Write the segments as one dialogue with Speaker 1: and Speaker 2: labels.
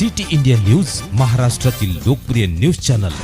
Speaker 1: City India news महाराष्ट्रातील लोकप्रिय news channel.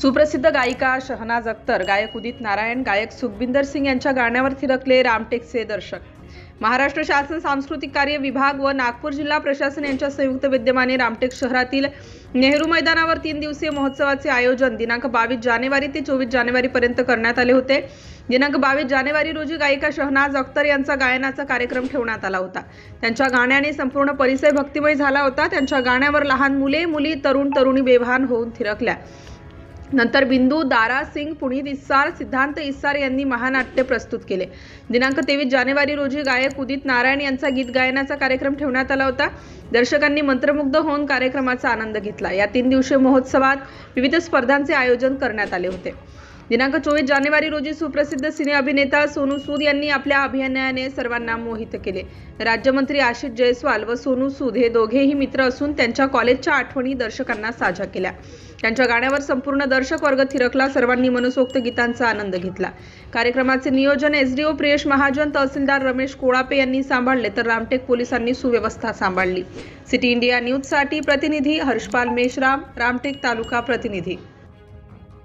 Speaker 2: सुप्रसिद्ध गायिका शहनाज अख्तर गायक उदित नारायण गायक सुखबिंदर सिंग यांच्या गाण्यावर थिरकले रामटेकचे दर्शक. महाराष्ट्र शासन सांस्कृतिक कार्य विभाग व नागपूर जिल्हा प्रशासन यांच्या संयुक्त विद्यमाने रामटेक शहरातील नेहरू मैदानावर तीन दिवसीय महोत्सवाचे आयोजन. दिनांक बावीस जानेवारी ते चोवीस जानेवारी पर्यंत करण्यात आले होते. दिनांक बावीस जानेवारी रोजी गायिका शहनाज अख्तर यांचा गायनाचा कार्यक्रम ठेवण्यात आला होता. त्यांच्या गाण्याने संपूर्ण परिसर भक्तिमय झाला होता. त्यांच्या गाण्यावर लहान मुले मुली तरुण तरुणी बेभान होऊन थिरकल्या. नंतर बिंदू दारा सिंग पुनीत इस्सार सिद्धांत इस्सार यांनी महानाट्य प्रस्तुत केले. दिनांक तेवीस जानेवारी रोजी गायक उदित नारायण यांचा गीत गायनाचा कार्यक्रम ठेवण्यात आला होता. दर्शकांनी मंत्रमुग्ध होऊन कार्यक्रमाचा आनंद घेतला. या तीन दिवसीय महोत्सवात विविध स्पर्धांचे आयोजन करण्यात आले होते. दिनांक चोवीस जानेवारी रोजी सुप्रसिद्ध सिने अभिनेता सोनू सूद यांनी आपल्या अभिनयाने सर्वांना मोहित केले. राज्यमंत्री आशिष जयस्वाल व सोनू सूद हे दोघेही मित्र असून त्यांच्या कॉलेजच्या आठवणी दर्शकांना साझा केल्या. त्यांच्या गाण्यावर संपूर्ण दर्शक वर्ग थिरकला सर्वांनी मनसोक्त गीतांचा आनंद घेतला. कार्यक्रमाचे नियोजन एसडीओ प्रियेश महाजन तहसीलदार रमेश कोळापे यांनी सांभाळले तर रामटेक पोलिसांनी सुव्यवस्था सांभाळली. सिटी इंडिया न्यूजसाठी प्रतिनिधी हर्षपाल मेश्राम रामटेक तालुका प्रतिनिधी.